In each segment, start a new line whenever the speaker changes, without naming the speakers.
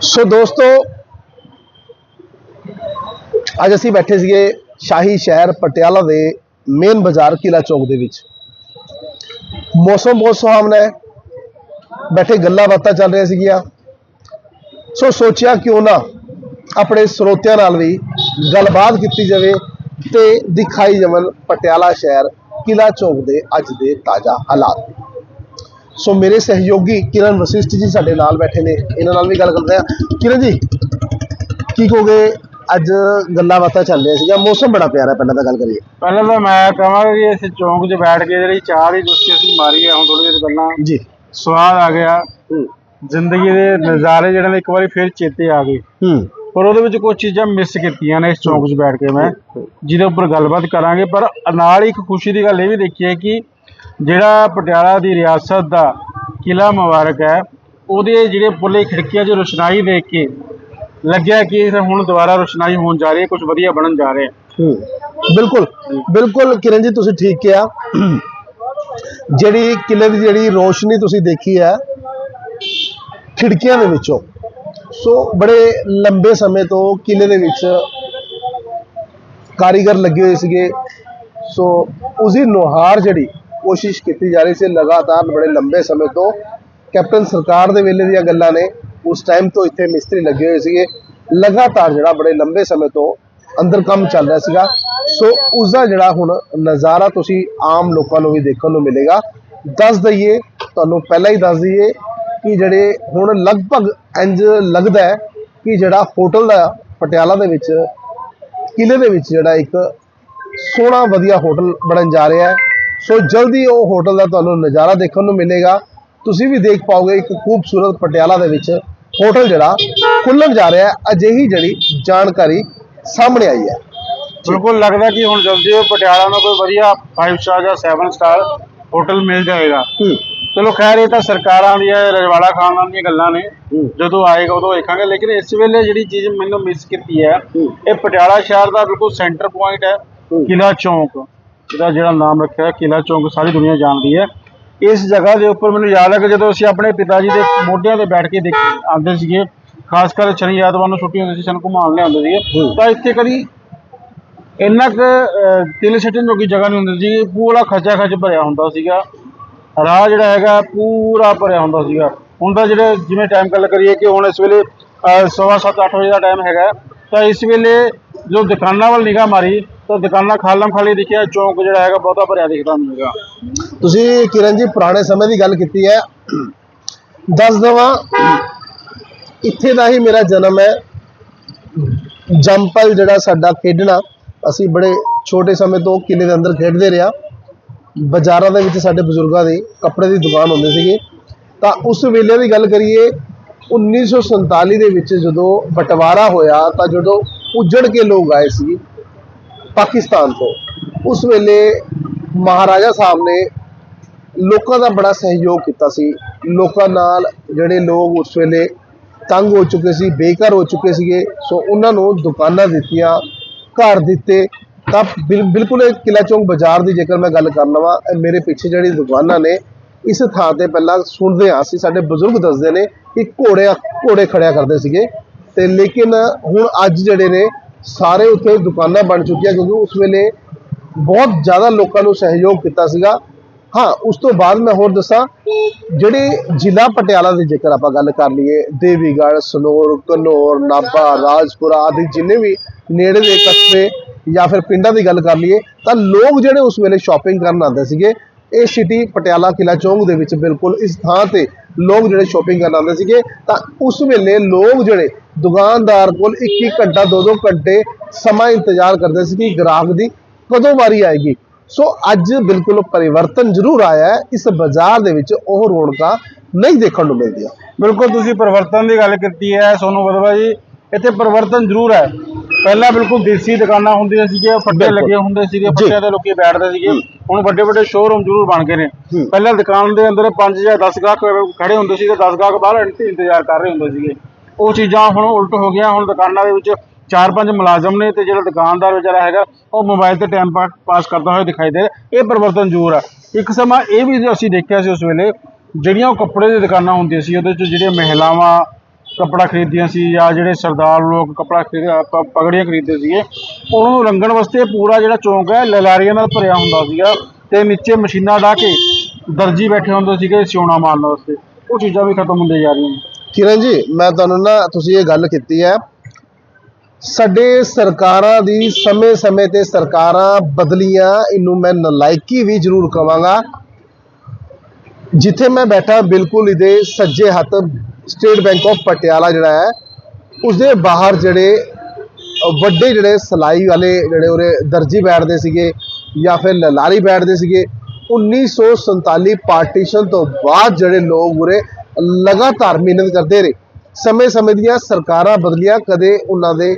ਸੋ ਦੋਸਤੋ, ਅੱਜ ਅਸੀਂ ਬੈਠੇ ਸੀਗੇ ਸ਼ਾਹੀ ਸ਼ਹਿਰ ਪਟਿਆਲਾ ਦੇ ਮੇਨ ਬਾਜ਼ਾਰ ਕਿਲਾ ਚੌਕ ਦੇ ਵਿੱਚ। ਮੌਸਮ ਬਹੁਤ ਸੁਹਾਵਣਾ ਹੈ। ਬੈਠੇ ਗੱਲਾਂ ਬਾਤਾਂ ਚੱਲ ਰਹੀਆਂ ਸੀਗੀਆਂ। ਸੋ ਸੋਚਿਆ ਕਿਉਂ ਨਾ ਆਪਣੇ ਸਰੋਤਿਆਂ ਨਾਲ ਵੀ ਗੱਲਬਾਤ ਕੀਤੀ ਜਾਵੇ ਤੇ ਦਿਖਾਈ ਜਾਵਨ ਪਟਿਆਲਾ ਸ਼ਹਿਰ ਕਿਲਾ ਚੌਕ ਦੇ ਅੱਜ ਦੇ ਤਾਜ਼ਾ ਹਾਲਾਤ। ਸੋ ਮੇਰੇ ਸਹਿਯੋਗੀ ਕਿਰਨ ਵਸਿਸ਼ਟ ਜੀ ਸਾਡੇ ਨਾਲ ਬੈਠੇ ਨੇ। ਇਹਨਾਂ ਨਾਲ ਵੀ ਗੱਲ ਕਰਦੇ ਆ ਕਿਰਨ ਜੀ ਕੀ ਕਹੋਗੇ? ਅੱਜ ਗੱਲਾਂ ਬਾਤਾਂ ਚੱਲ ਰਹੀਆਂ ਸੀਗਾ ਮੌਸਮ ਬੜਾ ਪਿਆਰਾ ਪਹਿਲਾਂ ਤਾਂ ਗੱਲ ਕਰੀਏ।
ਪਹਿਲਾਂ ਤਾਂ ਮੈਂ ਕਹਾਂਗਾ ਕਿ ਇਸ ਚੌਂਕ 'ਚ ਬੈਠ ਕੇ ਜਿਹੜੀ ਚਾਹ ਦੀ ਦੁਸਤੀ ਅਸੀਂ ਮਾਰੀ ਹੈ ਹੁਣ ਥੋੜੀ ਦੇਰ ਪਹਿਲਾਂ
ਜੀ।
ਸਵਾਦ ਆ ਗਿਆ। ਜ਼ਿੰਦਗੀ ਦੇ ਨਜ਼ਾਰੇ ਜਿਹੜੇ ਨੇ ਇੱਕ ਵਾਰੀ ਫਿਰ ਚੇਤੇ ਆ ਗਏ।
ਹੂੰ।
ਪਰ ਉਹਦੇ ਵਿੱਚ ਕੁਝ ਚੀਜ਼ਾਂ ਮਿਸ ਕੀਤੀਆਂ ਨੇ ਇਸ ਚੌਂਕ 'ਚ ਬੈਠ ਕੇ ਮੈਂ ਜਿਹਦੇ ਉੱਪਰ ਗੱਲਬਾਤ ਕਰਾਂਗੇ। ਪਰ ਨਾਲ ਹੀ ਇੱਕ ਖੁਸ਼ੀ ਦੀ ਗੱਲ ਇਹ ਵੀ ਦੇਖੀ ਹੈ ਕਿ ਜਿਹੜਾ ਪਟਿਆਲਾ ਦੀ ਰਿਆਸਤ ਦਾ ਕਿਲਾ ਮੁਬਾਰਕ ਹੈ, ਉਹਦੇ ਜਿਹੜੇ ਪੁੱਲੇ ਖਿੜਕੀਆਂ 'ਚ ਰੋਸ਼ਨਾਈ ਦੇਖ ਕੇ ਲੱਗਿਆ ਕਿ ਹੁਣ ਦੁਬਾਰਾ ਰੋਸ਼ਨਾਈ ਹੋਣ ਜਾ ਰਹੀ ਹੈ ਕੁਝ ਵਧੀਆ ਬਣਨ ਜਾ ਰਿਹਾ
ਬਿਲਕੁਲ ਬਿਲਕੁਲ ਕਿਰਨ ਜੀ, ਤੁਸੀਂ ਠੀਕ ਕਿਹਾ। ਜਿਹੜੀ ਕਿਲੇ ਦੀ ਜਿਹੜੀ ਰੋਸ਼ਨੀ ਤੁਸੀਂ ਦੇਖੀ ਹੈ, ਖਿੜਕੀਆਂ ਦੇ ਵਿੱਚੋਂ। ਸੋ ਬੜੇ ਲੰਬੇ ਸਮੇਂ ਤੋਂ ਕਿਲੇ ਦੇ ਵਿੱਚ ਕਾਰੀਗਰ ਲੱਗੇ ਹੋਏ ਸੀਗੇ। ਸੋ ਉਸਦੀ ਨੁਹਾਰ ਜਿਹੜੀ ਕੋਸ਼ਿਸ਼ ਕੀਤੀ ਜਾ ਰਹੀ ਸੀ ਲਗਾਤਾਰ ਬੜੇ ਲੰਬੇ ਸਮੇਂ ਤੋਂ ਕੈਪਟਨ ਸਰਕਾਰ ਦੇ ਵੇਲੇ ਦੀਆਂ ਗੱਲਾਂ ਨੇ, ਉਸ ਟਾਈਮ ਤੋਂ ਇੱਥੇ ਮਿਸਤਰੀ ਲੱਗੇ ਹੋਏ ਸੀਗੇ। ਲਗਾਤਾਰ ਜਿਹੜਾ ਬੜੇ ਲੰਬੇ ਸਮੇਂ ਤੋਂ ਅੰਦਰ ਕੰਮ ਚੱਲ ਰਿਹਾ ਸੀਗਾ। ਸੋ ਉਸ ਦਾ ਜਿਹੜਾ ਹੁਣ ਨਜ਼ਾਰਾ ਤੁਸੀਂ ਆਮ ਲੋਕਾਂ ਨੂੰ ਵੀ ਦੇਖਣ ਨੂੰ ਮਿਲੇਗਾ। ਦੱਸ ਦਈਏ, ਤੁਹਾਨੂੰ ਪਹਿਲਾਂ ਹੀ ਦੱਸ ਦਈਏ ਕਿ ਜਿਹੜੇ ਹੁਣ ਲਗਭਗ ਇੰਜ ਲੱਗਦਾ ਹੈ ਕਿ ਜਿਹੜਾ ਹੋਟਲ ਦਾ ਪਟਿਆਲਾ ਦੇ ਵਿੱਚ ਕਿਲੇ ਦੇ ਵਿੱਚ ਜਿਹੜਾ ਇੱਕ ਸੋਹਣਾ ਵਧੀਆ ਹੋਟਲ ਬਣਨ ਜਾ ਰਿਹਾ ਹੈ। ਸੋ ਜਲਦੀ ਉਹ ਹੋਟਲ ਦਾ ਤੁਹਾਨੂੰ ਨਜ਼ਾਰਾ ਦੇਖਣ ਨੂੰ ਮਿਲੇਗਾ। ਤੁਸੀਂ ਵੀ ਦੇਖ ਪਾਓਗੇ ਇੱਕ ਖੂਬਸੂਰਤ ਪਟਿਆਲਾ ਦੇ ਵਿੱਚ ਹੋਟਲ ਜਿਹੜਾ ਖੁੱਲਣ ਜਾ ਰਿਹਾ ਹੈ। ਅਜਿਹੀ ਜਿਹੜੀ ਜਾਣਕਾਰੀ ਸਾਹਮਣੇ ਆਈ ਹੈ।
ਬਿਲਕੁਲ ਲੱਗਦਾ ਕਿ ਹੁਣ ਜਲਦੀ ਉਹ ਪਟਿਆਲਾ ਨੂੰ ਕੋਈ ਵਧੀਆ 5 ਸਟਾਰ ਜਾਂ 7 ਸਟਾਰ ਹੋਟਲ ਮਿਲ ਜਾਏਗਾ। ਚਲੋ ਖੈਰ ਇਹ ਤਾਂ ਸਰਕਾਰਾਂ ਦੀਆਂ ਰਜਵਾੜਾ ਖਾਨਦਾਨ ਦੀਆਂ ਗੱਲਾਂ ਨੇ। ਜਦੋਂ ਆਏਗਾ ਉਦੋਂ ਵੇਖਾਂਗੇ। ਲੇਕਿਨ ਇਸ ਵੇਲੇ ਜਿਹੜੀ ਚੀਜ਼ ਮੈਨੂੰ ਮਿਸ ਕੀਤੀ ਹੈ। ਇਹ ਪਟਿਆਲਾ ਸ਼ਹਿਰ ਦਾ ਬਿਲਕੁਲ ਸੈਂਟਰ ਪੁਆਇੰਟ ਹੂੰ। ਕਿਲਾ ਚੌਂਕ। ਇਹਦਾ ਜਿਹੜਾ ਨਾਮ ਰੱਖਿਆ ਕਿਲਾ ਚੌਂਕ ਸਾਰੀ ਦੁਨੀਆ ਜਾਣਦੀ ਹੈ। ਇਸ ਜਗ੍ਹਾ ਦੇ ਉੱਪਰ ਮੈਨੂੰ ਯਾਦ ਹੈ ਕਿ ਜਦੋਂ ਅਸੀਂ ਆਪਣੇ ਪਿਤਾ ਜੀ ਦੇ ਮੋਢਿਆਂ ਤੇ ਬੈਠ ਕੇ ਦੇਖ ਆਉਂਦੇ ਸੀਗੇ ਖਾਸ ਕਰ ਸ਼ਨੀ ਐਤਵਾਰ ਨੂੰ ਛੁੱਟੀ ਹੁੰਦੀ ਸੀ ਸਾਨੂੰ ਘੁਮਾਉਣ ਲਿਆਉਂਦੇ ਸੀਗੇ। ਤਾਂ ਇੱਥੇ ਕਦੀ ਇੰਨਾ ਕੁ ਤਿਲ ਸਿੱਟਣ ਜੋਗੀ ਜਗ੍ਹਾ ਨਹੀਂ ਹੁੰਦੀ ਸੀ ਪੂਰਾ ਖਚਾ ਖਚ ਭਰਿਆ ਹੁੰਦਾ ਸੀਗਾ। ਰਾਹ ਜਿਹੜਾ ਹੈਗਾ ਪੂਰਾ ਭਰਿਆ ਹੁੰਦਾ ਸੀਗਾ। ਹੁਣ ਤਾਂ ਜਿਹੜੇ ਜਿਵੇਂ ਟਾਈਮ ਗੱਲ ਕਰੀਏ ਕਿ ਹੁਣ ਇਸ ਵੇਲੇ ਅਹ, ਸਵਾ ਸੱਤ ਅੱਠ ਵਜੇ ਦਾ ਟਾਈਮ ਹੈਗਾ ਤਾਂ ਇਸ ਵੇਲੇ ਜੋ ਦੁਕਾਨਾਂ ਵੱਲ ਨਿਗਾਹ ਮਾਰੀ ਤਾਂ ਦੁਕਾਨਾਂ ਖਾਲਮ ਖਾਲੀ ਦਿਖਿਆ, ਚੌਂਕ ਜਿਹੜਾ ਹੈਗਾ ਬਹੁਤਾ ਭਰਿਆ ਦਿਖਦਾ ਨਹੀਂ ਹੈਗਾ।
ਤੁਸੀਂ ਕਿਰਨ ਜੀ, ਪੁਰਾਣੇ ਸਮੇਂ ਦੀ ਗੱਲ ਕੀਤੀ ਹੈ। ਦੱਸ ਦਵਾਂ, ਇੱਥੇ ਦਾ ਹੀ ਮੇਰਾ ਜਨਮ ਹੈ। ਜੰਪਲ ਜਿਹੜਾ ਸਾਡਾ ਖੇਡਣਾ, ਅਸੀਂ ਬੜੇ ਛੋਟੇ ਸਮੇਂ ਤੋਂ ਕਿਲੇ ਦੇ ਅੰਦਰ ਖੇਡਦੇ ਰਿਹਾ। ਬਾਜ਼ਾਰਾਂ ਦੇ ਵਿੱਚ ਸਾਡੇ ਬਜ਼ੁਰਗਾਂ ਦੀ ਕੱਪੜੇ ਦੀ ਦੁਕਾਨ ਹੁੰਦੀ ਸੀਗੀ। ਤਾਂ ਉਸ ਵੇਲੇ ਦੀ ਗੱਲ ਕਰੀਏ 1947 ਦੇ ਵਿੱਚ ਜਦੋਂ ਬਟਵਾਰਾ ਹੋਇਆ, ਤਾਂ ਜਦੋਂ ਉੱਜੜ ਕੇ ਲੋਕ ਆਏ ਸੀ ਪਾਕਿਸਤਾਨ ਤੋਂ। ਉਸ ਵੇਲੇ ਮਹਾਰਾਜਾ ਸਾਹਿਬ ਨੇ ਲੋਕਾਂ ਦਾ ਬੜਾ ਸਹਿਯੋਗ ਕੀਤਾ ਸੀ। ਲੋਕਾਂ ਨਾਲ ਜਿਹੜੇ ਲੋਕ ਉਸ ਵੇਲੇ ਤੰਗ ਹੋ ਚੁੱਕੇ ਸੀ, ਬੇਘਰ ਹੋ ਚੁੱਕੇ ਸੀਗੇ, ਸੋ ਉਹਨਾਂ ਨੂੰ ਦੁਕਾਨਾਂ ਦਿੱਤੀਆਂ, ਘਰ ਦਿੱਤੇ। ਤਾਂ ਬਿਲ- ਬਿਲਕੁਲ ਇਹ ਕਿਲਾ ਚੌਂਕ ਬਾਜ਼ਾਰ ਦੀ ਜੇਕਰ ਮੈਂ ਗੱਲ ਕਰ ਲਵਾਂ ਮੇਰੇ ਪਿੱਛੇ ਜਿਹੜੀ ਦੁਕਾਨਾਂ ਨੇ, ਇਸ ਥਾਂ ਤੇ ਪਹਿਲਾਂ ਸੁਣਦੇ ਹਾਂ ਅਸੀਂ, ਸਾਡੇ ਬਜ਼ੁਰਗ ਦੱਸਦੇ ਨੇ ਕਿ ਘੋੜੇ ਘੋੜੇ ਖੜਿਆ ਕਰਦੇ ਸੀਗੇ। ਤੇ ਲੇਕਿਨ ਹੁਣ ਅੱਜ ਜਿਹੜੇ ਨੇ ਸਾਰੇ ਉੱਥੇ ਦੁਕਾਨਾਂ ਬਣ ਚੁੱਕੀਆਂ ਕਿਉਂਕਿ ਉਸ ਵੇਲੇ ਬਹੁਤ ਜ਼ਿਆਦਾ ਲੋਕਾਂ ਨੂੰ ਸਹਿਯੋਗ ਕੀਤਾ ਸੀਗਾ। ਹਾਂ, ਉਸ ਤੋਂ ਬਾਅਦ ਮੈਂ ਹੋਰ ਦੱਸਾਂ, ਜਿਹੜੇ ਜ਼ਿਲ੍ਹਾ ਪਟਿਆਲਾ ਦੀ ਜੇਕਰ ਆਪਾਂ ਗੱਲ ਕਰ ਲਈਏ, ਦੇਵੀਗੜ੍ਹ, ਸਨੌਰ ਘਨੌਰ ਨਾਭਾ, ਰਾਜਪੁਰਾ ਆਦਿ ਜਿੰਨੇ ਵੀ ਨੇੜੇ ਦੇ ਕਸਬੇ ਜਾਂ ਫਿਰ ਪਿੰਡਾਂ ਦੀ ਗੱਲ ਕਰ ਲਈਏ, ਤਾਂ ਲੋਕ ਜਿਹੜੇ ਉਸ ਵੇਲੇ ਸ਼ਾਪਿੰਗ ਕਰਨ ਆਉਂਦੇ ਸੀਗੇ, ਇਹ ਸਿਟੀ ਪਟਿਆਲਾ, ਕਿਲਾ ਚੌਂਕ ਦੇ ਵਿੱਚ ਬਿਲਕੁਲ ਇਸ ਥਾਂ ਤੇ ਲੋਕ ਜਿਹੜੇ ਸ਼ਾਪਿੰਗ ਕਰਨ ਆਉਂਦੇ ਸੀਗੇ, ਤਾਂ ਉਸ ਵੇਲੇ ਲੋਕ ਜਿਹੜੇ ਦੁਕਾਨਦਾਰ ਕੋਲ ਇੱਕ ਇੱਕ ਘੰਟਾ, ਦੋ ਦੋ ਘੰਟੇ ਸਮਾਂ ਇੰਤਜ਼ਾਰ ਕਰਦੇ ਸੀ ਕਿ ਗ੍ਰਾਹਕ ਦੀ ਕਦੋਂ ਵਾਰੀ ਆਏਗੀ। ਸੋ ਅੱਜ ਬਿਲਕੁਲ ਪਰਿਵਰਤਨ ਜ਼ਰੂਰ ਆਇਆ ਹੈ। ਇਸ ਬਾਜ਼ਾਰ ਦੇ ਵਿੱਚ ਉਹ ਰੌਣਕਾਂ ਨਹੀਂ ਦੇਖਣ ਨੂੰ ਮਿਲਦੀਆਂ।
ਬਿਲਕੁਲ, ਤੁਸੀਂ ਪਰਿਵਰਤਨ ਦੀ ਗੱਲ ਕੀਤੀ ਹੈ, ਸੋਨੂੰ ਬਦਵਾ ਜੀ, ਇੱਥੇ ਪਰਿਵਰਤਨ ਜ਼ਰੂਰ ਹੈ। ਪਹਿਲਾਂ ਬਿਲਕੁਲ ਦੇਸੀ ਦੁਕਾਨਾਂ ਹੁੰਦੀਆਂ ਸੀਗੀਆਂ ਫੱਟੇ
ਬਿਲਕੁਲ।
ਲੱਗੇ ਹੁੰਦੇ ਸੀਗੇ
ਜੀ।
ਫੱਟਿਆਂ ਤੇ ਲੋਕੀ ਬੈਠਦੇ ਸੀਗੇ ਹੁਣ ਵੱਡੇ ਵੱਡੇ ਸ਼ੋਰੂਮ ਜ਼ਰੂਰ ਬਣ ਗਏ ਨੇ
ਹੂੰ।
ਪਹਿਲਾਂ ਦੁਕਾਨ ਦੇ ਅੰਦਰ 5 ਜਾਂ 10 ਗਾਹਕ ਖੜੇ ਹੁੰਦੇ ਸੀ ਤੇ 10 ਗਾਹਕ ਬਾਹਰ ਇੰਤ- ਇੰਤਜ਼ਾਰ ਕਰ ਰਹੇ ਹੁੰਦੇ ਸੀਗੇ ਉਹ ਚੀਜ਼ਾਂ ਹੁਣ ਉਲਟ ਹੋ ਗਿਆ ਹੁਣ ਦੁਕਾਨਾਂ ਦੇ ਵਿੱਚ ਚਾਰ ਪੰਜ ਮੁਲਾਜ਼ਮ ਨੇ ਤੇ ਜਿਹੜਾ ਦੁਕਾਨਦਾਰ ਵਿਚਾਰਾ ਹੈਗਾ ਉਹ ਮੋਬਾਈਲ ਤੇ ਟਾਈਮ ਪਾਸ ਕਰਦਾ ਹੋਇਆ ਦਿਖਾਈ ਦੇ ਰਿਹਾ। ਇਹ ਪਰਿਵਰਤਨ ਜ਼ਰੂਰ ਆ ਇੱਕ ਸਮਾਂ ਇਹ ਵੀ ਅਸੀਂ ਦੇਖਿਆ ਸੀ ਉਸ ਵੇਲੇ ਜਿਹੜੀਆਂ ਉਹ ਕੱਪੜੇ ਦੀ ਦੁਕਾਨਾਂ ਹੁੰਦੀਆਂ ਸੀ ਉਹਦੇ ਚ ਜਿਹੜੀਆਂ ਮਹਿਲਾਵਾਂ ਕੱਪੜਾ ਖਰੀਦਦੀਆਂ ਸੀ ਜਾਂ ਜਿਹੜੇ ਸਰਦਾਰ ਲੋਕ ਕੱਪੜਾ ਖਰੀਦ ਪ- ਪਗੜੀਆਂ ਖਰੀਦਦੇ ਸੀਗੇ, ਉਹਨਾਂ ਨੂੰ ਰੰਗਣ ਵਾਸਤੇ ਪੂਰਾ ਜਿਹੜਾ ਚੌਂਕ ਹੈ, ਲਲਾਰੀਆਂ ਨਾਲ ਭਰਿਆ ਹੁੰਦਾ ਸੀਗਾ ਤੇ ਨੀਚੇ ਮਸ਼ੀਨਾਂ ਢਾ ਕੇ ਦਰਜੀ ਬੈਠੇ ਹੁੰਦੇ ਸੀਗੇ ਸਿਉਣਾ ਮਾਰਨ ਵਾਸਤੇ। ਉਹ ਚੀਜ਼ਾਂ ਵੀ ਖਤਮ ਹੁੰਦੇ ਜਾ ਰਹੀਆਂ ਨੇ।
ਕਿਰਨ ਜੀ, ਮੈਂ ਤੁਹਾਨੂੰ ਨਾ ਤੁਸੀਂ ਇਹ ਗੱਲ ਕੀਤੀ ਹੈ, ਸਾਡੇ ਸਰਕਾਰਾਂ ਦੀ ਸਮੇਂ-ਸਮੇਂ ਤੇ ਸਰਕਾਰਾਂ ਬਦਲੀਆਂ, ਇਹਨੂੰ ਮੈਂ ਨਲਾਇਕੀ ਵੀ ਜ਼ਰੂਰ ਕਵਾਂਗਾ। ਜਿੱਥੇ ਮੈਂ ਬੈਠਾ, ਬਿਲਕੁਲ ਇਹਦੇ ਸੱਜੇ ਹੱਥ ਸਟੇਟ ਬੈਂਕ ਆਫ ਪਟਿਆਲਾ ਜਿਹੜਾ ਹੈ, ਉਸਦੇ ਬਾਹਰ ਜਿਹੜੇ ਵੱਡੇ ਜਿਹੜੇ ਸਲਾਈ ਵਾਲੇ ਜਿਹੜੇ ਉਰੇ ਦਰਜੀ ਬੈਠਦੇ ਸੀਗੇ ਜਾਂ ਫਿਰ ਲਲਾਰੀ ਬੈਠਦੇ ਸੀਗੇ 1947 ਪਾਰਟੀਸ਼ਨ ਤੋਂ ਬਾਅਦ ਜਿਹੜੇ ਲੋਕ ਉਰੇ ਲਗਾਤਾਰ ਮਿਹਨਤ ਕਰਦੇ ਰਹੇ। ਸਮੇਂ-ਸਮੇਂ ਦੀਆਂ ਸਰਕਾਰਾਂ ਬਦਲੀਆਂ, ਕਦੇ ਉਹਨਾਂ ਦੇ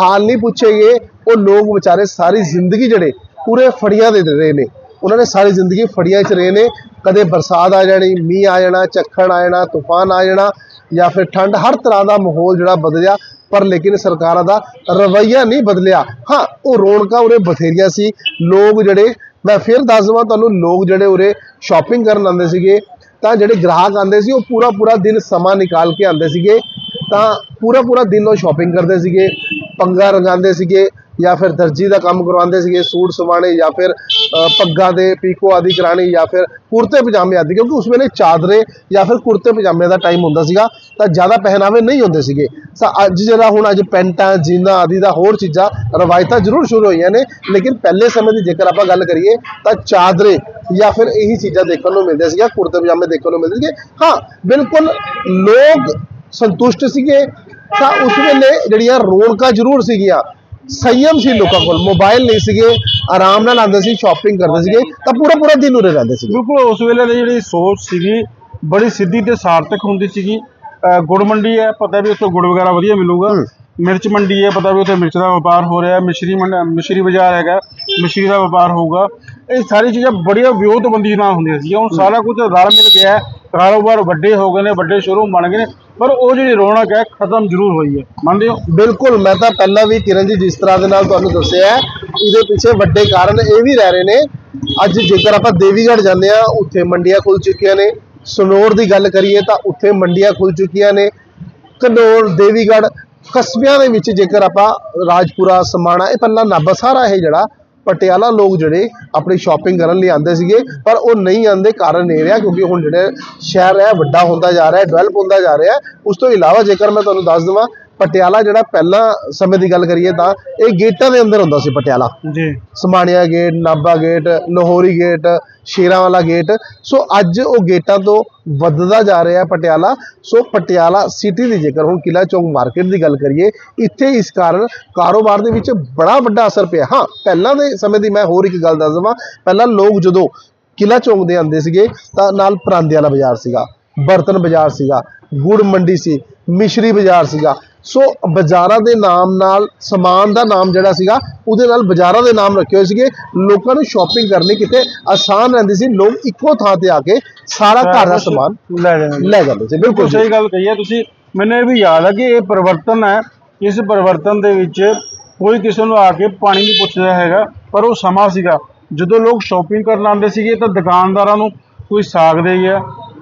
ਹਾਲ ਨਹੀਂ ਪੁੱਛੇ ਗਏ, ਉਹ ਲੋਕ ਵਿਚਾਰੇ ਸਾਰੀ ਜ਼ਿੰਦਗੀ ਜਿਹੜੇ ਪੂਰੇ ਫੜੀਆਂ ਦੇ ਰਹੇ ਨੇ। ਉਹਨਾਂ ਨੇ ਸਾਰੀ ਜ਼ਿੰਦਗੀ ਫੜੀਆਂ 'ਚ ਰਹੇ ਨੇ। ਕਦੇ ਬਰਸਾਤ ਆ ਜਾਣੀ, ਮੀਂਹ ਆ ਜਾਣਾ ਝੱਖੜ ਆ ਜਾਣਾ, ਤੂਫਾਨ ਆ ਜਾਣਾ ਜਾਂ ਫਿਰ ਠੰਡ, ਹਰ ਤਰ੍ਹਾਂ ਦਾ ਮਾਹੌਲ ਜਿਹੜਾ ਬਦਲਿਆ, ਪਰ ਲੇਕਿਨ ਸਰਕਾਰਾਂ ਦਾ ਰਵੱਈਆ ਨਹੀਂ ਬਦਲਿਆ। ਹਾਂ, ਉਹ ਰੌਣਕਾਂ ਉਰੇ ਬਥੇਰੀਆਂ ਸੀ। ਲੋਕ ਜਿਹੜੇ, ਮੈਂ ਫਿਰ ਦੱਸ ਦਵਾਂ ਤੁਹਾਨੂੰ, ਲੋਕ ਜਿਹੜੇ ਉਰੇ ਸ਼ਾਪਿੰਗ ਕਰਨ ਆਉਂਦੇ ਸੀਗੇ, ਤਾਂ ਜਿਹੜੇ ਗ੍ਰਾਹਕ ਆਉਂਦੇ ਸੀ, ਉਹ ਪੂਰਾ ਪੂਰਾ ਦਿਨ ਸਮਾਂ ਨਿਕਾਲ ਕੇ ਆਉਂਦੇ ਸੀਗੇ। ਤਾਂ ਪੂਰਾ ਪੂਰਾ ਦਿਨ ਉਹ ਸ਼ਾਪਿੰਗ ਕਰਦੇ ਸੀਗੇ, ਪੰਗਾ ਰੰਗਾਉਂਦੇ ਸੀਗੇ। ਜਾਂ ਫਿਰ ਦਰਜੀ ਦਾ ਕੰਮ ਕਰਵਾਉਂਦੇ ਸੀਗੇ, ਸੂਟ ਸਵਾਣੇ ਜਾਂ ਫਿਰ ਪੱਗਾਂ ਦੇ ਪੀਕੋ ਆਦਿ ਕਰਾਣੀ ਜਾਂ ਫਿਰ ਕੁਰਤੇ ਪਜਾਮੇ ਆਦਿ, ਕਿਉਂਕਿ ਉਸ ਵੇਲੇ ਚਾਦਰੇ ਜਾਂ ਫਿਰ ਕੁਰਤੇ ਪਜਾਮੇ ਦਾ ਟਾਈਮ ਹੁੰਦਾ ਸੀਗਾ, ਤਾਂ ਜ਼ਿਆਦਾ ਪਹਿਨਾਵੇ ਨਹੀਂ ਹੁੰਦੇ ਸੀਗੇ। ਤਾਂ ਅੱਜ ਜਿਹੜਾ ਹੁਣ ਅੱਜ ਪੈਂਟਾਂ, ਜੀਨਾਂ ਆਦਿ ਦਾ ਹੋਰ ਚੀਜ਼ਾਂ, ਰਵਾਇਤਾਂ ਜ਼ਰੂਰ ਸ਼ੁਰੂ ਹੋਈਆਂ ਨੇ, ਲੇਕਿਨ ਪਹਿਲੇ ਸਮੇਂ ਦੀ ਜੇਕਰ ਆਪਾਂ ਗੱਲ ਕਰੀਏ, ਤਾਂ ਚਾਦਰੇ ਜਾਂ ਫਿਰ ਇਹੀ ਚੀਜ਼ਾਂ ਦੇਖਣ ਨੂੰ ਮਿਲਦੀਆਂ ਸੀਗੀਆਂ ਕੁਰਤੇ ਪਜਾਮੇ ਦੇਖਣ ਨੂੰ ਮਿਲਦੇ ਸੀਗੇ। ਹਾਂ, ਬਿਲਕੁਲ ਲੋਕ ਸੰਤੁਸ਼ਟ ਸੀਗੇ। ਤਾਂ ਉਸ ਵੇਲੇ ਜਿਹੜੀਆਂ ਰੌਣਕਾਂ ਜ਼ਰੂਰ ਸੀਗੀਆਂ ਸੰਯਮ ਸੀ ਲੋਕਾਂ ਕੋਲ। ਮੋਬਾਈਲ ਨਹੀਂ ਸੀਗੇ ਆਰਾਮ ਨਾਲ ਆਉਂਦੇ ਸੀ ਸ਼ਾਪਿੰਗ ਕਰਦੇ ਸੀਗੇ ਤਾਂ ਪੂਰਾ ਪੂਰਾ ਦਿਨ ਉਰੇ ਰਹਿੰਦੇ ਸੀਗੇ।
ਬਿਲਕੁਲ ਉਸ ਵੇਲੇ ਦੀ ਜਿਹੜੀ ਸੋਚ ਸੀਗੀ ਬੜੀ ਸਿੱਧੀ ਤੇ ਸਾਰਥਕ ਹੁੰਦੀ ਸੀਗੀ। ਅਹ ਗੁੜ ਮੰਡੀ ਹੈ ਪਤਾ ਵੀ ਉੱਥੋਂ ਗੁੜ ਵਗੈਰਾ ਵਧੀਆ ਮਿਲੂਗਾ। ਮਿਰਚ ਮੰਡੀ ਹੈ ਪਤਾ ਵੀ ਉੱਥੇ ਮਿਰਚ ਦਾ ਵਪਾਰ ਹੋ ਰਿਹਾ ਹੈ। ਮਿਸ਼ਰੀ ਮੰਡ ਮਿਸ਼ਰੀ ਬਾਜ਼ਾਰ ਹੈਗਾ ਮਿਸ਼ਰੀ ਦਾ ਵਪਾਰ ਹੋਊਗਾ। ਇਹ ਸਾਰੀ ਚੀਜ਼ਾਂ ਬੜੀਆਂ ਵਿਉਤਬੰਦੀ ਨਾਲ ਹੁੰਦੀਆਂ ਸੀ ਹੁਣ ਸਾਰਾ ਕੁਝ ਰਲ ਮਿਲ ਗਿਆ ਹੈ। ਕਾਰੋਬਾਰ ਵੱਡੇ ਹੋ ਗਏ ਨੇ, ਵੱਡੇ ਸ਼ੋਰੂਮ ਬਣ ਗਏ ਨੇ, ਪਰ ਉਹ ਜਿਹੜੀ ਰੌਣਕ ਹੈ, ਖਤਮ ਜ਼ਰੂਰ ਹੋਈ ਹੈ। ਮੰਨਦੇ ਹੋ?
ਬਿਲਕੁਲ, ਮੈਂ ਤਾਂ ਪਹਿਲਾਂ ਵੀ ਕਿਰਨ ਜੀ ਜਿਸ ਤਰ੍ਹਾਂ ਦੇ ਨਾਲ ਤੁਹਾਨੂੰ ਦੱਸਿਆ ਇਹਦੇ ਪਿੱਛੇ ਵੱਡੇ ਕਾਰਨ ਇਹ ਵੀ ਰਹਿ ਰਹੇ ਨੇ। ਅੱਜ ਜੇਕਰ ਆਪਾਂ ਦੇਵੀਗੜ੍ਹ ਜਾਂਦੇ ਆ ਉੱਥੇ ਮੰਡੀਆਂ ਖੁੱਲ ਚੁੱਕੀਆਂ ਨੇ। ਸਨੋਰ ਦੀ ਗੱਲ ਕਰੀਏ ਤਾਂ ਉੱਥੇ ਮੰਡੀਆਂ ਖੁੱਲ ਚੁੱਕੀਆਂ ਨੇ। ਕਨੌਰ, ਦੇਵੀਗੜ੍ਹ, ਕਸਬਿਆਂ ਦੇ ਵਿੱਚ ਜੇਕਰ ਆਪਾਂ ਰਾਜਪੁਰਾ, ਸਮਾਣਾ, ਇਹ ਪਹਿਲਾਂ ਨਾਭਾ ਸਾਰਾ ਇਹ ਜਿਹੜਾ ਪਟਿਆਲਾ ਲੋਕ ਜਿਹੜੇ ਆਪਣੀ ਸ਼ਾਪਿੰਗ ਕਰਨ ਲਈ ਆਉਂਦੇ ਸੀਗੇ ਪਰ ਉਹ ਨਹੀਂ ਆਉਂਦੇ ਕਾਰਨ ਇਹ ਰਿਹਾ ਕਿਉਂਕਿ ਹੁਣ ਜਿਹੜੇ ਸ਼ਹਿਰ ਹੈ ਵੱਡਾ ਹੁੰਦਾ ਜਾ ਰਿਹਾ ਹੈ ਡਿਵੈਲਪ ਹੁੰਦਾ ਜਾ ਰਿਹਾ ਹੈ ਉਸ ਤੋਂ ਇਲਾਵਾ ਜੇਕਰ ਮੈਂ ਤੁਹਾਨੂੰ ਦੱਸ ਦਵਾਂ ਪਟਿਆਲਾ ਜਿਹੜਾ ਪਹਿਲਾਂ ਸਮੇਂ ਦੀ ਗੱਲ ਕਰੀਏ ਤਾਂ ਇਹ ਗੇਟਾਂ ਦੇ ਅੰਦਰ ਹੁੰਦਾ ਸੀ ਪਟਿਆਲਾ।
ਜੀ।
Samania gate Nabha gate Lahori gate Sheranwala gate. ਸੋ ਅੱਜ ਉਹ ਗੇਟਾਂ ਤੋਂ ਵੱਧਦਾ ਜਾ ਰਿਹਾ ਪਟਿਆਲਾ। ਸੋ ਪਟਿਆਲਾ ਸਿਟੀ ਦੀ ਜੇਕਰ ਹੁਣ ਕਿਲਾ ਚੌਂਕ ਮਾਰਕੀਟ ਦੀ ਗੱਲ ਕਰੀਏ, ਇੱਥੇ ਇਸ ਕਾਰਨ ਕਾਰੋਬਾਰ ਦੇ ਵਿੱਚ ਬੜਾ ਵੱਡਾ ਅਸਰ ਪਿਆ। ਹਾਂ, ਪਹਿਲਾਂ ਦੇ ਸਮੇਂ ਦੀ ਮੈਂ ਹੋਰ ਇੱਕ ਗੱਲ ਦੱਸ ਦਵਾਂ। ਪਹਿਲਾਂ ਲੋਕ ਜਦੋਂ ਕਿਲਾ ਚੌਂਕ ਦੇ ਆਉਂਦੇ ਸੀਗੇ, ਤਾਂ ਨਾਲ ਪਰਾਂਦੇ ਵਾਲਾ ਬਾਜ਼ਾਰ ਸੀਗਾ, ਬਰਤਨ ਬਾਜ਼ਾਰ ਸੀਗਾ, ਗੁੜ ਮੰਡੀ ਸੀ, ਮਿਸ਼ਰੀ ਬਾਜ਼ਾਰ ਸੀਗਾ। ਸੋ ਬਾਜ਼ਾਰਾਂ ਦੇ ਨਾਮ ਨਾਲ ਸਮਾਨ ਦਾ ਨਾਮ ਜਿਹੜਾ ਸੀਗਾ ਉਹਦੇ ਨਾਲ ਬਾਜ਼ਾਰਾਂ ਦੇ ਨਾਮ ਰੱਖੇ ਹੋਏ ਸੀਗੇ। ਲੋਕਾਂ ਨੂੰ ਸ਼ਾਪਿੰਗ ਕਰਨੀ ਕਿਤੇ ਆਸਾਨ ਰਹਿੰਦੀ ਸੀ। ਲੋਕ ਇੱਕੋ ਥਾਂ ਤੇ ਆ ਕੇ ਸਾਰਾ ਘਰ ਦਾ ਸਮਾਨ
ਲੈ ਜਾਣਗੇ
ਲੈ ਜਾਂਦੇ ਸੀ। ਬਿਲਕੁਲ।
ਸਹੀ ਗੱਲ ਕਹੀ ਹੈ। ਤੁਸੀਂ ਮੈਨੂੰ ਇਹ ਵੀ ਯਾਦ ਹੈ ਕਿ ਇਹ ਪਰਿਵਰਤਨ ਹੈ। ਇਸ ਪਰਿਵਰਤਨ ਦੇ ਵਿੱਚ ਕੋਈ ਕਿਸੇ ਨੂੰ ਆ ਕੇ ਪਾਣੀ ਨਹੀਂ ਪੁੱਛਦਾ ਹੈਗਾ। ਪਰ ਉਹ ਸਮਾਂ ਸੀਗਾ। ਜਦੋਂ ਲੋਕ ਸ਼ਾਪਿੰਗ ਕਰਨ ਆਉਂਦੇ ਸੀਗੇ ਤਾਂ ਦੁਕਾਨਦਾਰਾਂ ਨੂੰ ਕੋਈ ਸਾਗ ਦੇ ਗਿਆ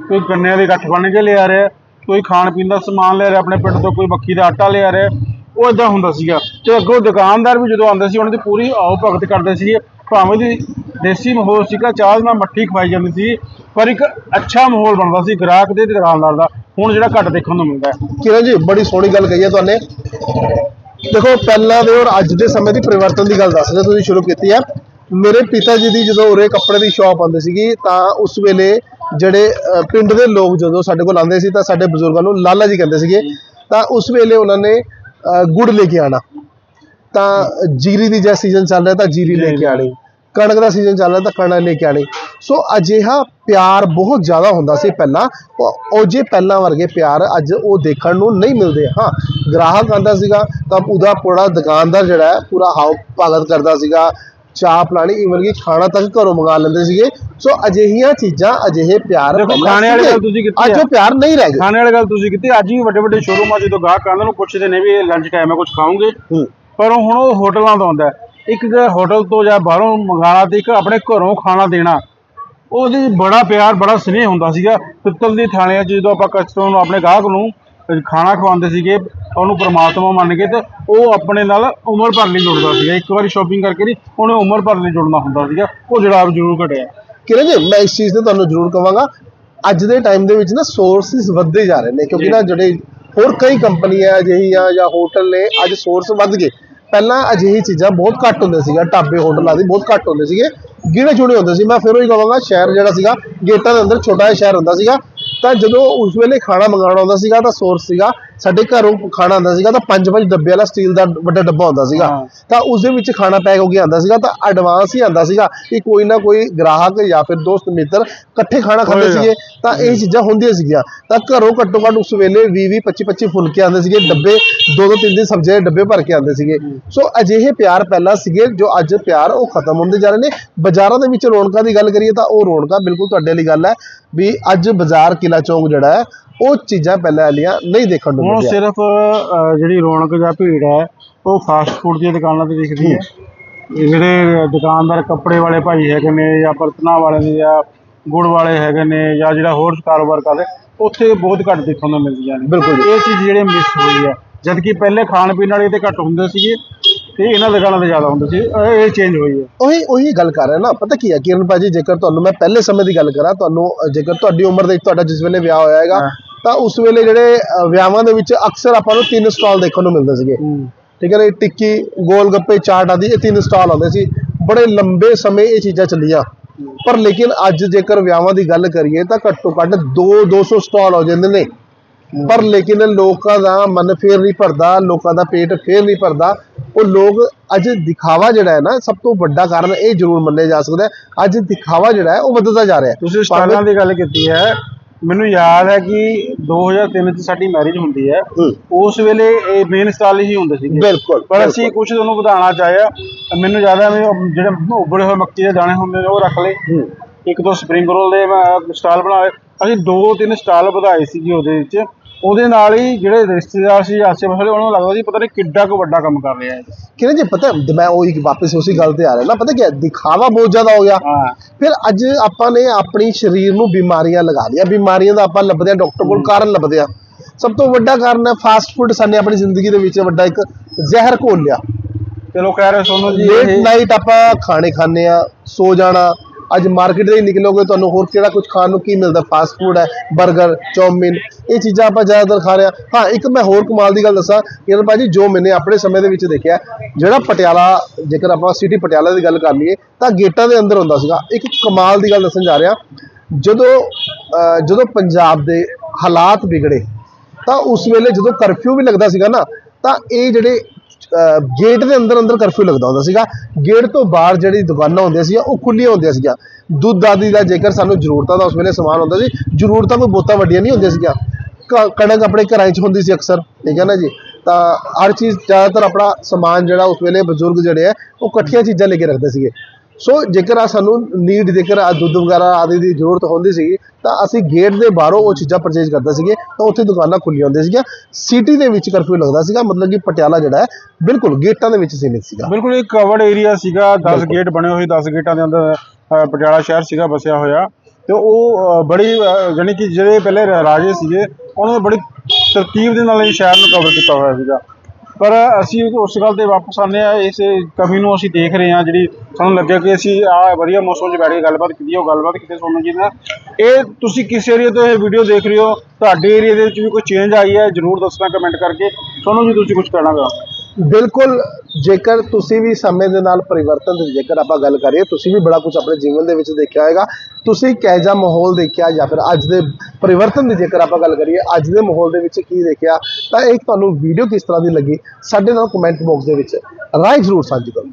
ਕੋਈ ਗੰਨਿਆਂ ਦੇ ਗੱਠ ਬਣ ਕੇ ਲਿਆ ਰਿਹਾ। ਕੋਈ ਖਾਣ ਪੀਣ ਦਾ ਸਮਾਨ ਲੈ ਰਿਹਾ, ਆਪਣੇ ਪਿੰਡ ਤੋਂ ਕੋਈ ਮੱਕੀ ਦਾ ਆਟਾ ਲਿਆ ਰਿਹਾ, ਉਹ ਇਦਾਂ ਹੁੰਦਾ ਸੀਗਾ। ਤੇ ਅੱਗੋਂ ਦੁਕਾਨਦਾਰ ਵੀ ਜਦੋਂ ਆਉਂਦੇ ਸੀ, ਉਹਨਾਂ ਦੀ ਪੂਰੀ ਆਓ ਭਗਤ ਕਰਦੇ ਸੀ ਭਾਵੇਂ ਦੀ ਦੇਸੀ ਮਾਹੌਲ ਸੀਗਾ, ਚਾਹ ਦੇ ਨਾਲ ਮੱਠੀ ਖਵਾਈ ਜਾਂਦੀ ਸੀ, ਪਰ ਇੱਕ ਅੱਛਾ ਮਾਹੌਲ ਬਣਦਾ ਸੀ ਗ੍ਰਾਹਕ ਦੇ ਦੁਕਾਨਦਾਰ ਦਾ। ਹੁਣ ਜਿਹੜਾ ਘੱਟ ਦੇਖਣ ਨੂੰ ਮਿਲਦਾ ਹੈ।
ਕਿਰਨ ਜੀ, ਬੜੀ ਸੋਹਣੀ ਗੱਲ ਕਹੀ ਹੈ ਤੁਹਾਨੇ। ਦੇਖੋ, ਪਹਿਲਾਂ ਦੇ ਔਰ ਅੱਜ ਦੇ ਸਮੇਂ ਦੀ ਪਰਿਵਰਤਨ ਦੀ ਗੱਲ ਦੱਸ ਰਹੇ ਤੁਸੀਂ, ਸ਼ੁਰੂ ਕੀਤੀ ਹੈ। ਮੇਰੇ ਪਿਤਾ ਜੀ ਦੀ ਜਦੋਂ ਉਰੇ ਕੱਪੜੇ ਦੀ ਸ਼ਾਪ ਆਉਂਦੀ ਸੀਗੀ, ਤਾਂ ਉਸ ਵੇਲੇ ਜਿਹੜੇ ਪਿੰਡ ਦੇ ਲੋਕ ਜਦੋਂ ਸਾਡੇ ਕੋਲ ਆਉਂਦੇ ਸੀ ਤਾਂ ਸਾਡੇ ਬਜ਼ੁਰਗਾਂ ਨੂੰ ਲਾਲਾ ਜੀ ਕਹਿੰਦੇ ਸੀਗੇ, ਤਾਂ ਉਸ ਵੇਲੇ ਉਹਨਾਂ ਨੇ ਗੁੜ ਲੈ ਕੇ ਆਣਾ ਤਾਂ ਜੀਰੀ ਦੀ ਜੇ ਸੀਜ਼ਨ ਚੱਲ ਰਿਹਾ ਤਾਂ ਜੀਰੀ ਲੈ ਕੇ ਆਣੀ ਕਣਕ ਦਾ ਸੀਜ਼ਨ ਚੱਲ ਰਿਹਾ ਤਾਂ ਕਣਕ ਲੈ ਕੇ ਆਣੀ ਸੋ ਅਜਿਹਾ ਪਿਆਰ ਬਹੁਤ ਜ਼ਿਆਦਾ ਹੁੰਦਾ ਸੀ ਪਹਿਲਾਂ। ਉਹ ਉਹ ਜੇ ਪਹਿਲਾਂ ਵਰਗੇ ਪਿਆਰ ਅੱਜ ਉਹ ਦੇਖਣ ਨੂੰ ਨਹੀਂ ਮਿਲਦੇ। ਹਾਂ, ਗ੍ਰਾਹਕ ਆਂਦਾ ਸੀਗਾ ਤਾਂ ਉਹਦਾ ਪੂਰਾ ਦੁਕਾਨਦਾਰ ਜਿਹੜਾ ਪੂਰਾ ਹਾਉ ਭਗਤ ਕਰਦਾ ਸੀਗਾ। ਚਾਹ ਪਲਾਣੀ ਈਵਨ ਕਿ ਖਾਣਾ ਤੱਕ ਘਰੋਂ ਮੰਗਾ ਲੈਂਦੇ ਸੀਗੇ ਸੋ ਅਜਿਹੀਆਂ ਚੀਜ਼ਾਂ ਅਜਿਹੇ ਪਿਆਰ
ਦੇਖੋ, ਖਾਣੇ ਵਾਲੀ। ਗੱਲ ਤੁਸੀਂ ਕੀਤੀ
ਅੱਜ
ਆ।
ਉਹ ਪਿਆਰ ਨਹੀਂ ਰਹਿ ਗਏ
ਖਾਣੇ ਵਾਲੀ ਗੱਲ ਤੁਸੀਂ ਕੀਤੀ ਅੱਜ ਵੀ ਵੱਡੇ ਵੱਡੇ ਸ਼ੋਰੂਮਾਂ ਜਦੋਂ ਗਾਹਕ ਆਉਂਦੇ ਨੂੰ ਪੁੱਛਦੇ ਨੇ ਵੀ ਇਹ ਲੰਚ ਟਾਈਮ ਹੈ ਕੁਝ ਖਾਓਗੇ। ਪਰ ਹੁਣ ਉਹ ਹੋਟਲਾਂ ਤੋਂ ਆਉਂਦਾ। ਇੱਕ ਹੋਟਲ ਤੋਂ ਜਾਂ ਬਾਹਰੋਂ ਮੰਗਾਣਾ ਤੇ ਇੱਕ ਆਪਣੇ ਘਰੋਂ ਖਾਣਾ ਦੇਣਾ ਉਹਦੀ ਬੜਾ ਪਿਆਰ ਬੜਾ ਸਨੇਹ ਹੁੰਦਾ ਸੀਗਾ ਪਿੱਤਲ ਦੀ ਥਾਲੀਆਂ 'ਚ ਜਦੋਂ ਆਪਾਂ ਕਸਟਮਰ ਨੂੰ ਆਪਣੇ ਗਾਹਕ ਨੂੰ ਖਾਣਾ ਖਵਾਉਂਦੇ ਸੀਗੇ ਉਹਨੂੰ ਪ੍ਰਮਾਤਮਾ ਮੰਨ ਕੇ ਤੇ ਉਹ ਆਪਣੇ ਨਾਲ ਉਮਰ ਭਰ ਲਈ ਜੁੜਦਾ ਸੀਗਾ। ਇੱਕ ਵਾਰੀ ਸ਼ਾਪਿੰਗ ਕਰਕੇ ਨਹੀਂ ਉਹਨੇ ਉਮਰ ਭਰ ਲਈ ਜੁੜਨਾ ਹੁੰਦਾ ਸੀਗਾ। ਉਹ ਜੜਾਵ ਜ਼ਰੂਰ ਘਟਿਆ।
ਕਿਰਨ ਜੀ ਮੈਂ ਇਸ ਚੀਜ਼ ਤੇ ਤੁਹਾਨੂੰ ਜ਼ਰੂਰ ਕਵਾਂਗਾ ਅੱਜ ਦੇ ਟਾਈਮ ਦੇ ਵਿੱਚ ਨਾ ਸੋਰਸਿਸ ਵੱਧਦੇ ਜਾ ਰਹੇ ਨੇ ਕਿਉਂਕਿ। ਨਾ ਜਿਹੜੇ ਹੋਰ ਕਈ ਕੰਪਨੀਆਂ ਅਜਿਹੀਆਂ ਜਾਂ ਹੋਟਲ ਨੇ ਅੱਜ ਸੋਰਸ ਵੱਧ ਗਏ। ਪਹਿਲਾਂ ਅਜਿਹੀ ਚੀਜ਼ਾਂ ਬਹੁਤ ਘੱਟ ਹੁੰਦੇ ਸੀਗਾ ਢਾਬੇ ਹੋਟਲਾਂ ਦੇ ਬਹੁਤ ਘੱਟ ਹੁੰਦੇ ਸੀਗੇ। ਗਿਣੇ ਚੁਣੇ ਹੁੰਦੇ ਸੀ। ਮੈਂ ਫਿਰ ਉਹੀ ਕਹਾਂਗਾ ਸ਼ਹਿਰ ਜਿਹੜਾ ਸੀਗਾ ਗੇਟਾਂ ਦੇ ਅੰਦਰ ਛੋਟਾ ਜਿਹਾ ਸ਼ਹਿਰ ਹੁੰਦਾ ਸੀਗਾ। ਤਾਂ ਜਦੋਂ ਉਸ ਵੇਲੇ ਖਾਣਾ ਮੰਗਾਉਣਾ ਹੁੰਦਾ ਸੀਗਾ ਤਾਂ ਸੋਰਸ ਸੀਗਾ ਸਾਡੇ ਘਰੋਂ ਖਾਣਾ ਆਉਂਦਾ ਸੀਗਾ ਤਾਂ ਪੰਜ ਪੰਜ ਡੱਬੇ ਵਾਲਾ ਸਟੀਲ ਦਾ ਵੱਡਾ ਡੱਬਾ ਹੁੰਦਾ ਸੀਗਾ। ਤਾਂ ਉਸ ਦੇ ਵਿੱਚ ਖਾਣਾ ਪੈਕ ਹੋ ਕੇ ਆਉਂਦਾ ਸੀਗਾ ਤਾਂ ਐਡਵਾਂਸ ਹੀ ਆਉਂਦਾ ਸੀਗਾ ਕਿ ਕੋਈ ਨਾ ਕੋਈ ਗ੍ਰਾਹਕ ਜਾਂ ਫਿਰ ਦੋਸਤ ਮਿੱਤਰ ਇਕੱਠੇ ਖਾਣਾ ਖਾਂਦੇ। ਸੀਗੇ ਤਾਂ ਇਹ ਚੀਜ਼ਾਂ ਹੁੰਦੀਆਂ ਸੀਗੀਆਂ। ਤਾਂ ਘਰੋਂ ਘੱਟੋ ਘੱਟ ਉਸ ਵੇਲੇ 20 20 25 25 ਫੁਲਕੇ ਆਉਂਦੇ ਸੀਗੇ ਡੱਬੇ ਦੋ ਦੋ ਤਿੰਨ ਤਿੰਨ ਸਬਜ਼ੀਆਂ ਦੇ ਡੱਬੇ ਭਰ ਕੇ ਆਉਂਦੇ ਸੀਗੇ। ਸੋ ਅਜਿਹੇ ਪਿਆਰ ਪਹਿਲਾਂ ਸੀਗੇ ਜੋ ਅੱਜ ਪਿਆਰ ਉਹ ਖਤਮ ਹੁੰਦੇ ਜਾ ਰਹੇ ਨੇ। ਬਾਜ਼ਾਰਾਂ ਦੇ ਵਿੱਚ ਰੌਣਕਾਂ ਦੀ ਗੱਲ ਕਰੀਏ ਤਾਂ ਉਹ ਰੌਣਕਾਂ ਬਿਲਕੁਲ ਤੁਹਾਡੇ ਲਈ ਗੱਲ ਹੈ ਵੀ ਅੱਜ ਬਾਜ਼ਾਰ ਕਿਲਾ ਚੌਂਕ ਜਿਹੜਾ ਹੈ ਉਹ ਚੀਜ਼ਾਂ ਪਹਿਲਾਂ ਵਾਲੀਆਂ ਨਹੀਂ ਦੇਖਣ ਨੂੰ
ਹੁਣ
ਮਿਲਦੀਆਂ।
ਸਿਰਫ ਅਹ, ਜਿਹੜੀ ਰੌਣਕ ਜਾਂ ਭੀੜ ਹੈ ਉਹ ਫਾਸਟ ਫੂਡ ਦੀਆਂ ਦੁਕਾਨਾਂ ਤੇ ਦਿਖਦੀ ਹੈ। ਜਿਹੜੇ ਦੁਕਾਨਦਾਰ ਕੱਪੜੇ ਵਾਲੇ ਭਾਈ ਹੈਗੇ ਨੇ ਜਾਂ ਬਰਤਨਾਂ ਵਾਲੇ ਨੇ ਜਾਂ ਗੁੜ ਵਾਲੇ ਹੈਗੇ ਨੇ ਜਾਂ ਜਿਹੜਾ ਹੋਰ ਕਾਰੋਬਾਰ ਕਰਦੇ ਉੱਥੇ ਬਹੁਤ ਘੱਟ ਦੇਖਣ ਨੂੰ ਮਿਲਦੀਆਂ ਨੇ।
ਬਿਲਕੁਲ।
ਇਹ ਚੀਜ਼ ਜਿਹੜੇ ਮਿਸ ਹੋਈ ਹੈ। ਜਦ ਕਿ ਪਹਿਲੇ ਖਾਣ ਪੀਣ ਵਾਲੇ ਤੇ ਘੱਟ ਹੁੰਦੇ ਸੀਗੇ ਤੇ ਇਹਨਾਂ ਦੁਕਾਨਾਂ ਤੇ ਜ਼ਿਆਦਾ ਹੁੰਦੇ ਸੀ। ਇਹ- ਇਹ ਚੇਂਜ ਹੋਈ ਹੈ।
ਉਹੀ ਉਹੀ ਗੱਲ ਕਰ ਰਿਹਾ ਨਾ। ਪਤਾ ਕੀ ਹੈ ਕਿਰਨ ਭਾਜੀ ਜੇਕਰ ਤੁਹਾਨੂੰ ਮੈਂ ਪਹਿਲੇ ਸਮੇਂ ਦੀ ਗੱਲ ਕਰਾਂ ਤੁਹਾਨੂੰ ਅ, ਜੇਕਰ ਤੁਹਾਡੀ ਉਮਰ ਦੇ ਤੁਹਾਡਾ ਜਿਸ ਵੇਲੇ ਵਿਆਹ ਹੋਇਆ ਹੈਗਾ
ਹਾਂ।
ਤਾਂ ਉਸ ਵੇਲੇ ਜਿਹੜੇ ਵਿਆਹਾਂ ਦੇ ਵਿੱਚ ਅਕਸਰ ਆਪਾਂ ਨੂੰ ਤਿੰਨ ਸਟਾਲ ਦੇਖਣ ਨੂੰ ਮਿਲਦੇ ਸੀਗੇ। ਠੀਕ ਹੈ ਨਾ ਟਿੱਕੀ ਗੋਲ ਗੱਪੇ ਚਾਟ ਆਦਿ ਇਹ ਤਿੰਨ ਸਟਾਲ ਆਉਂਦੇ ਸੀ। ਬੜੇ ਲੰਬੇ ਸਮੇਂ ਇਹ ਚੀਜ਼ਾਂ ਚੱਲੀਆਂ। ਪਰ ਲੇਕਿਨ ਅੱਜ ਜੇਕਰ ਵਿਆਹਾਂ ਦੀ ਗੱਲ ਕਰੀਏ ਤਾਂ ਘੱਟੋ ਘੱਟ 2 200 ਸਟਾਲ ਹੋ ਜਾਂਦੇ ਨੇ। ਪਰ ਲੇਕਿਨ ਲੋਕਾਂ ਦਾ ਮਨ ਫੇਰ ਨਹੀਂ ਭਰਦਾ ਲੋਕਾਂ ਦਾ ਪੇਟ ਫੇਰ ਨਹੀਂ ਭਰਦਾ। ਉਹ ਲੋਕ ਅੱਜ ਦਿਖਾਵਾ ਜਿਹੜਾ ਹੈ ਨਾ ਸਭ ਤੋਂ ਵੱਡਾ ਕਾਰਨ ਇਹ ਜ਼ਰੂਰ ਮੰਨਿਆ ਜਾ ਸਕਦਾ ਹੈ। ਅੱਜ ਦਿਖਾਵਾ ਜਿਹੜਾ ਹੈ ਉਹ ਵੱਧਦਾ ਜਾ ਰਿਹਾ ਹੈ।
ਤੁਸੀਂ ਸਟਾਲਾਂ ਦੀ ਗੱਲ ਕੀਤੀ ਹੈ ਮੈਨੂੰ ਯਾਦ ਹੈ ਕਿ 2003 ਚ ਸਾਡੀ ਮੈਰਿਜ ਹੁੰਦੀ ਹੈ।
ਹੂੰ,
ਉਸ ਵੇਲੇ ਇਹ ਮੇਨ ਸਟਾਲ ਹੀ ਹੁੰਦੇ ਸੀਗੇ।
ਬਿਲਕੁਲ
ਪਰ ਅਸੀਂ ਕੁਝ ਉਹਨੂੰ ਵਧਾਉਣਾ ਚਾਹਿਆ ਮੈਨੂੰ ਜ਼ਿਆਦਾ ਵੀ ਉਹ ਜਿਹੜੇ ਉਬਲੇ ਹੋਏ ਮੱਕੀ ਦੇ ਦਾਣੇ ਹੁੰਦੇ ਨੇ ਉਹ ਰੱਖ ਲਏ।
ਹੂੰ,
ਇੱਕ ਦੋ ਸਪਰਿੰਗ ਰੋਲ ਦੇ ਸਟਾਲ ਬਣਾਏ। ਅਸੀਂ ਦੋ ਤਿੰਨ ਸਟਾਲ ਵਧਾਏ ਸੀਗੇ ਉਹਦੇ ਵਿੱਚ। ਉਹਦੇ ਨਾਲ ਹੀ ਜਿਹੜੇ ਰਿਸ਼ਤੇਦਾਰ ਸੀ ਆਸੇ ਪਾਸੇ ਉਹਨਾਂ ਨੂੰ ਲੱਗਦਾ ਸੀ ਪਤਾ ਨਹੀਂ ਕਿੱਡਾ ਕੁ ਵੱਡਾ ਕੰਮ ਕਰ ਰਿਹਾ ਹੈ
ਕਿਰਨ ਜੀ ਪਤਾ ਹੈ, ਮੈਂ ਉਹੀ ਵਾਪਸ ਉਸੇ ਗੱਲ ਤੇ ਆ ਰਿਹਾ। ਨਾ ਪਤਾ ਕੀ ਹੈ? ਦਿਖਾਵਾ ਬਹੁਤ ਜ਼ਿਆਦਾ ਹੋ ਗਿਆ।
ਹਾਂ।
ਫਿਰ ਅੱਜ ਆਪਾਂ ਨੇ ਆਪਣੀ ਸਰੀਰ ਨੂੰ ਬਿਮਾਰੀਆਂ ਲਗਾ ਲਿਆ ਬਿਮਾਰੀਆਂ ਦਾ ਆਪਾਂ ਲੱਭਦੇ ਆ ਡਾਕਟਰ ਕੋਲ ਕਾਰਨ ਲੱਭਦੇ ਆ ਸਭ ਤੋਂ ਵੱਡਾ ਕਾਰਨ ਹੈ ਫਾਸਟ ਫੂਡ ਸਾਨੇ ਆਪਣੀ ਜ਼ਿੰਦਗੀ ਦੇ ਵਿੱਚ ਵੱਡਾ ਇੱਕ ਜ਼ਹਿਰ ਘੋਲ ਲਿਆ।
ਚਲੋ ਕਹਿ ਰਹੇ ਸੋਨੂੰ ਜੀ
ਲੇਟ
ਇਹ
ਨਾਈਟ ਆਪਾਂ ਖਾਣੇ ਖਾਂਦੇ ਆ ਸੋ ਜਾਣਾ। ਅੱਜ ਮਾਰਕੀਟ ਦੇ ਹੀ ਨਿਕਲੋਗੇ ਤੁਹਾਨੂੰ ਹੋਰ ਕਿਹੜਾ ਕੁਝ ਖਾਣ ਨੂੰ ਕੀ ਮਿਲਦਾ? ਫਾਸਟ ਫੂਡ ਹੈ 버ਗਰ ਚੌਮਿਨ ਇਹ ਚੀਜ਼ਾਂ ਆਪਾਂ ਜ਼ਿਆਦਾਤਰ ਖਾ ਰਹੇ ਹਾਂ। ਹਾਂ, ਇੱਕ ਮੈਂ ਹੋਰ ਕਮਾਲ ਦੀ ਗੱਲ ਦੱਸਾਂ। ਕਿਰਨ ਭਾਜੀ, ਜੋ ਮੈਨੇ ਆਪਣੇ ਸਮੇਂ ਦੇ ਵਿੱਚ ਦੇਖਿਆ, ਜਿਹੜਾ ਪਟਿਆਲਾ, ਜੇਕਰ ਆਪਾਂ ਸਿਟੀ ਪਟਿਆਲਾ ਦੀ ਗੱਲ ਕਰ ਲਈਏ, ਤਾਂ ਗੇਟਾਂ ਦੇ ਅੰਦਰ ਹੁੰਦਾ ਸੀਗਾ। ਇੱਕ ਕਮਾਲ ਦੀ ਗੱਲ ਦੱਸਣ ਜਾ ਰਿਹਾ। ਜਦੋਂ ਜਦੋਂ ਪੰਜਾਬ ਦੇ ਹਾਲਾਤ ਵਿਗੜੇ, ਤਾਂ ਉਸ ਵੇਲੇ ਜਦੋਂ ਕਰਫਿਊ ਵੀ ਲੱਗਦਾ ਸੀਗਾ ਨਾ, ਤਾਂ ਇਹ ਜਿਹੜੇ ਗੇਟ ਦੇ ਅੰਦਰ ਅੰਦਰ ਕਰਫਿਊ ਲੱਗਦਾ ਹੁੰਦਾ ਸੀਗਾ। ਗੇਟ ਤੋਂ ਬਾਹਰ ਜਿਹੜੀ ਦੁਕਾਨਾਂ ਹੁੰਦੀਆਂ ਸੀ ਉਹ ਖੁੱਲੀਆਂ ਹੁੰਦੀਆਂ ਸੀਗੀਆਂ। ਦੁੱਧ ਆਦਿ ਦਾ ਜੇਕਰ ਸਾਨੂੰ ਜ਼ਰੂਰਤਾਂ ਦਾ ਉਸ ਵੇਲੇ ਸਮਾਨ ਹੁੰਦਾ ਸੀ, ਜ਼ਰੂਰਤਾਂ ਕੋਈ ਬਹੁਤਾ ਵੱਡੀਆਂ ਨਹੀਂ ਹੁੰਦੀਆਂ ਸੀਗੀਆਂ। ਕਣਕ ਆਪਣੇ ਘਰਾਂ 'ਚ ਹੁੰਦੀ ਸੀ ਅਕਸਰ ਠੀਕ ਹੈ ਨਾ ਜੀ? ਤਾਂ ਹਰ ਚੀਜ਼ ਜ਼ਿਆਦਾਤਰ ਆਪਣਾ ਸਮਾਨ ਜਿਹੜਾ ਉਸ ਵੇਲੇ ਬਜ਼ੁਰਗ ਜਿਹੜੇ ਆ ਉਹ ਇਕੱਠੀਆਂ ਚੀਜ਼ਾਂ ਲੈ ਕੇ ਰੱਖਦੇ ਸੀਗੇ। ਸੋ ਜੇਕਰ ਆ ਸਾਨੂੰ ਨੀਡ ਜੇਕਰ ਆ ਦੁੱਧ ਵਗੈਰਾ ਆਦਿ ਦੀ ਜ਼ਰੂਰਤ ਹੁੰਦੀ ਸੀ ਤਾਂ ਅਸੀਂ ਗੇਟ ਦੇ ਬਾਹਰੋਂ ਉਹ ਚੀਜ਼ਾਂ ਪਰਚੇਜ਼ ਕਰਦੇ ਸੀਗੇ ਤਾਂ ਉੱਥੇ ਦੁਕਾਨਾਂ ਖੁੱਲੀਆਂ ਹੁੰਦੀਆਂ ਸੀਗੀਆਂ। ਸਿਟੀ ਦੇ ਵਿੱਚ ਕਰਫਿਊ ਲੱਗਦਾ ਸੀਗਾ ਮਤਲਬ ਕਿ ਪਟਿਆਲਾ ਜਿਹੜਾ ਹੈ ਬਿਲਕੁਲ ਗੇਟਾਂ ਦੇ ਵਿੱਚ ਸੀਮਿਤ ਸੀਗਾ।
ਬਿਲਕੁਲ ਇੱਕ ਕਵਰਡ ਏਰੀਆ ਸੀਗਾ 10
ਬਿਲਕੁਲ।
ਗੇਟ ਬਣੇ ਹੋਏ 10 ਗੇਟਾਂ ਦੇ ਅੰਦਰ ਪਟਿਆਲਾ ਸ਼ਹਿਰ ਸੀਗਾ ਵਸਿਆ ਹੋਇਆ। ਤੇ ਉਹ ਬੜੀ ਅ, ਜਾਣੀ ਕਿ ਜਿਹੜੇ ਪਹਿਲੇ ਰਾਜੇ ਸੀਗੇ ਉਹਨਾਂ ਨੇ ਬੜੀ ਤਰਤੀਬ ਦੇ ਨਾਲ ਇਹ ਸ਼ਹਿਰ ਨੂੰ ਕਵਰ ਕੀਤਾ ਹੋਇਆ ਸੀਗਾ। ਪਰ ਅਸੀਂ ਉਸ ਗੱਲ ਤੇ ਵਾਪਸ ਆਉਂਦੇ ਆ ਇਸ ਕਮੀ ਨੂੰ ਅਸੀਂ ਦੇਖ ਰਹੇ ਹਾਂ ਜਿਹੜੀ ਸਾਨੂੰ ਲੱਗਿਆ ਕਿ ਅਸੀਂ ਆ ਵਧੀਆ ਮੌਸਮ 'ਚ ਬੈਠ ਕੇ ਗੱਲਬਾਤ ਕੀਤੀ ਉਹ ਗੱਲਬਾਤ ਕਿਤੇ ਸੋਨੂੰ ਜੀ ਨਾਲ ਇਹ ਤੁਸੀਂ ਕਿਸ ਏਰੀਆ ਤੋਂ ਇਹ ਵੀਡੀਓ ਦੇਖ ਰਹੇ ਹੋ? ਤੁਹਾਡੇ ਏਰੀਆ ਦੇ ਵਿੱਚ ਵੀ ਕੋਈ ਚੇਂਜ ਆਈ ਹੈ? ਜਰੂਰ ਦੱਸਣਾ ਕਮੈਂਟ ਕਰਕੇ। ਸੋਨੂੰ ਜੀ ਤੁਸੀਂ ਕੁਝ ਕਹਿਣਾ ਗਾ
ਬਿਲਕੁਲ ਜੇਕਰ ਤੁਸੀਂ ਵੀ ਸਮੇਂ ਦੇ ਨਾਲ ਪਰਿਵਰਤਨ ਦੀ ਜੇਕਰ ਆਪਾਂ ਗੱਲ ਕਰੀਏ, ਤੁਸੀਂ ਵੀ ਬੜਾ ਕੁਝ ਆਪਣੇ ਜੀਵਨ ਦੇ ਵਿੱਚ ਦੇਖਿਆ ਹੋਵੇਗਾ ਤੁਸੀਂ ਕਿਹੋ ਜਿਹਾ ਮਾਹੌਲ ਦੇਖਿਆ ਜਾਂ ਫਿਰ ਅੱਜ ਦੇ ਪਰਿਵਰਤਨ ਦੀ ਜੇਕਰ ਆਪਾਂ ਗੱਲ ਕਰੀਏ, ਅੱਜ ਦੇ ਮਾਹੌਲ ਦੇ ਵਿੱਚ ਕੀ ਦੇਖਿਆ, ਤਾਂ ਇਹ ਤੁਹਾਨੂੰ ਵੀਡੀਓ ਕਿਸ ਤਰ੍ਹਾਂ ਦੀ ਲੱਗੀ, ਸਾਡੇ ਨਾਲ ਕਮੈਂਟ ਬਾਕਸ ਦੇ ਵਿੱਚ ਰਾਏ ਜ਼ਰੂਰ ਸਾਂਝੀ ਕਰੋ।